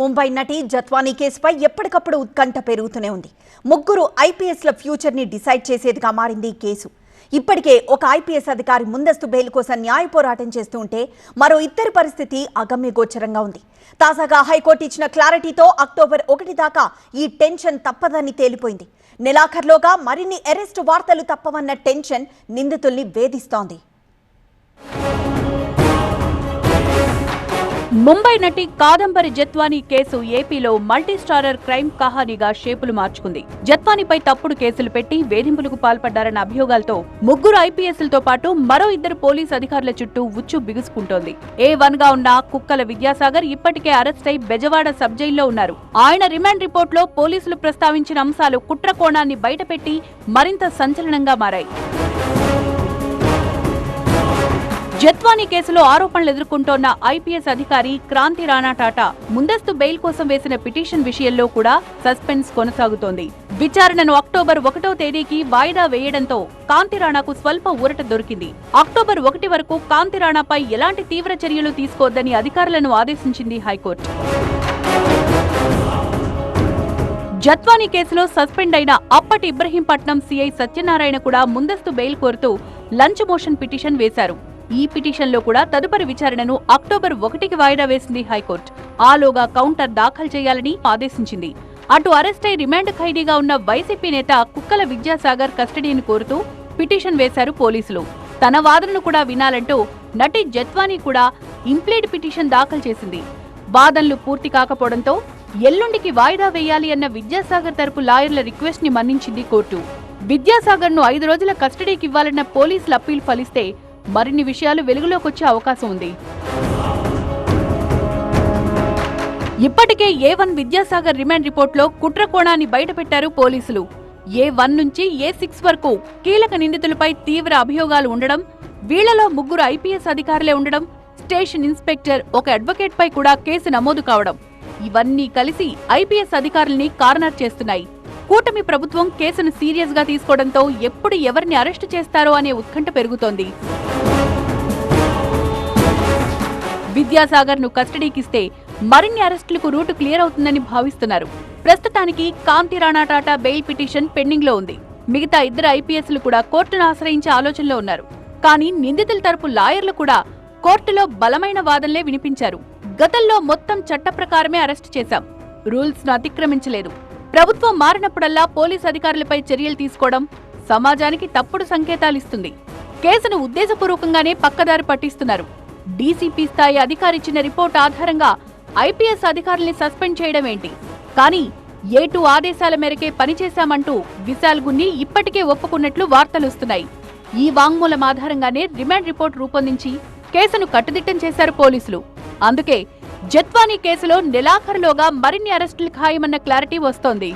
ముంబై నటి జత్వానీ కేసుపై ఎప్పటికప్పుడు ఉత్కంఠ పెరుగుతూనే ఉంది. ముగ్గురు ఐపీఎస్ల ఫ్యూచర్ని డిసైడ్ చేసేదిగా మారింది ఈ కేసు. ఇప్పటికే ఒక ఐపీఎస్ అధికారి ముందస్తు బెయిల్ కోసం న్యాయ పోరాటం చేస్తూ ఉంటే మరో ఇద్దరి పరిస్థితి అగమ్యగోచరంగా ఉంది. తాజాగా హైకోర్టు ఇచ్చిన క్లారిటీతో అక్టోబర్ ఒకటి దాకా ఈ టెన్షన్ తప్పదని తేలిపోయింది. నెలాఖర్లోగా మరిన్ని అరెస్టు వార్తలు తప్పవన్న టెన్షన్ నిందితుల్ని వేధిస్తోంది. ముంబై నటి కాదంబరి జత్వానీ కేసు ఏపీలో మల్టీ స్టారర్ క్రైమ్ కహానీగా షేపులు మార్చుకుంది. జత్వానీపై తప్పుడు కేసులు పెట్టి వేధింపులకు పాల్పడ్డారన్న అభియోగాలతో ముగ్గురు ఐపీఎస్లతో పాటు మరో ఇద్దరు పోలీస్ అధికారుల చుట్టూ ఉచ్చు బిగుసుకుంటోంది. ఏ వన్గా ఉన్న కుక్కల విద్యాసాగర్ ఇప్పటికే అరెస్ట్ అయి బెజవాడ సబ్ జైల్లో ఉన్నారు. ఆయన రిమాండ్ రిపోర్ట్లో పోలీసులు ప్రస్తావించిన అంశాలు కుట్ర కోణాన్ని బయటపెట్టి మరింత సంచలనంగా మారాయి. జత్వానీ కేసులో ఆరోపణలు ఎదుర్కొంటోన్న ఐపీఎస్ అధికారి క్రాంతి రాణా టాటా ముందస్తు బెయిల్ కోసం వేసిన పిటిషన్ విషయంలో కూడా సస్పెన్స్ కొనసాగుతోంది. విచారణను అక్టోబర్ ఒకటో తేదీకి వాయిదా వేయడంతో కాంతి రాణాకు స్వల్ప ఊరట దొరికింది. అక్టోబర్ ఒకటి వరకు కాంతి రాణాపై ఎలాంటి తీవ్ర చర్యలు తీసుకోవద్దని అధికారులను ఆదేశించింది హైకోర్టు. జత్వానీ కేసులో సస్పెండ్ అయిన అప్పటి ఇబ్రహీంపట్నం సీఐ సత్యనారాయణ కూడా ముందస్తు బెయిల్ కోరుతూ లంచ్ మోషన్ పిటిషన్ వేశారు. ఈ పిటిషన్లో కూడా తదుపరి విచారణను అక్టోబర్ ఒకటికి వాయిదా వేసింది హైకోర్టు. ఆలోగా కౌంటర్ దాఖలు చేయాలని ఆదేశించింది. అటు అరెస్ట్ అయి రిమాండ్ ఖైదీగా ఉన్న వైసీపీ నేత కుక్కల విద్యాసాగర్ కస్టడీని కోరుతూ పిటిషన్ వేశారు పోలీసులు. తన వాదనను కూడా వినాలంటూ నటి జత్వానీ కూడా ఇంప్లీడ్ పిటిషన్ దాఖలు చేసింది. వాదనలు పూర్తి కాకపోవడంతో ఎల్లుండికి వాయిదా వేయాలి అన్న విద్యాసాగర్ తరపు లాయర్ల రిక్వెస్ట్ని మన్నించింది కోర్టు. విద్యాసాగర్ను ఐదు రోజుల కస్టడీకి ఇవ్వాలన్న పోలీసుల అప్పీల్ ఫలిస్తే మరిన్ని విషయాలు వెలుగులోకి వచ్చే అవకాశం ఉంది. ఇప్పటికే ఏ వన్ విద్యాసాగర్ రిమాండ్ రిపోర్ట్లో కుట్ర కోణాన్ని బయటపెట్టారు పోలీసులు. ఏ వన్ నుంచి ఏ సిక్స్ వరకు కీలక నిందితులపై తీవ్ర అభియోగాలు ఉండడం వీళ్ళలో ముగ్గురు ఐపీఎస్ అధికారులే ఉండడం స్టేషన్ ఇన్స్పెక్టర్ ఒక అడ్వకేట్ పై కూడా కేసు నమోదు కావడం ఇవన్నీ కలిసి ఐపీఎస్ అధికారుల్ని కార్నర్ చేస్తున్నాయి. కూటమి ప్రభుత్వం కేసును సీరియస్గా తీసుకోవడంతో ఎప్పుడు ఎవరిని అరెస్టు చేస్తారో అనే ఉత్కంఠ పెరుగుతోంది. విద్యాసాగర్ను కస్టడీకిస్తే మరిన్ని అరెస్టులకు రూటు క్లియర్ అవుతుందని భావిస్తున్నారు. ప్రస్తుతానికి కాంతి రాణా టాటా బెయిల్ పిటిషన్ పెండింగ్లో ఉంది. మిగతా ఇద్దరు ఐపీఎస్లు కూడా కోర్టును ఆశ్రయించే ఆలోచనలో ఉన్నారు. కానీ నిందితుల తరపు లాయర్లు కూడా కోర్టులో బలమైన వాదనలే వినిపించారు. గతంలో మొత్తం చట్ట ప్రకారమే అరెస్టు చేశాం. రూల్స్ను అతిక్రమించలేదు. ప్రభుత్వం మారినప్పుడల్లా పోలీస్ అధికారులపై చర్యలు తీసుకోవడం సమాజానికి తప్పుడు సంకేతాలిస్తుంది కేసును ఉద్దేశపూర్వకంగానే పక్కదారి పట్టిస్తున్నారు. డీసీపీ స్థాయి అధికారి ఇచ్చిన రిపోర్ట్ ఆధారంగా ఐపీఎస్ అధికారుల్ని సస్పెండ్ చేయడం ఏంటి? కానీ ఏ టూ ఆదేశాల మేరకే పనిచేశామంటూ విశాల్ గున్ని ఇప్పటికే ఒప్పుకున్నట్లు వార్తలుస్తున్నాయి ఈ వాంగ్మూలం ఆధారంగానే రిమాండ్ రిపోర్ట్ రూపొందించి కేసును కట్టుదిట్టం చేశారు పోలీసులు. అందుకే జత్వానీ కేసులో నెలాఖరులోగా మరిన్ని అరెస్టులు ఖాయమన్న క్లారిటీ వస్తోంది.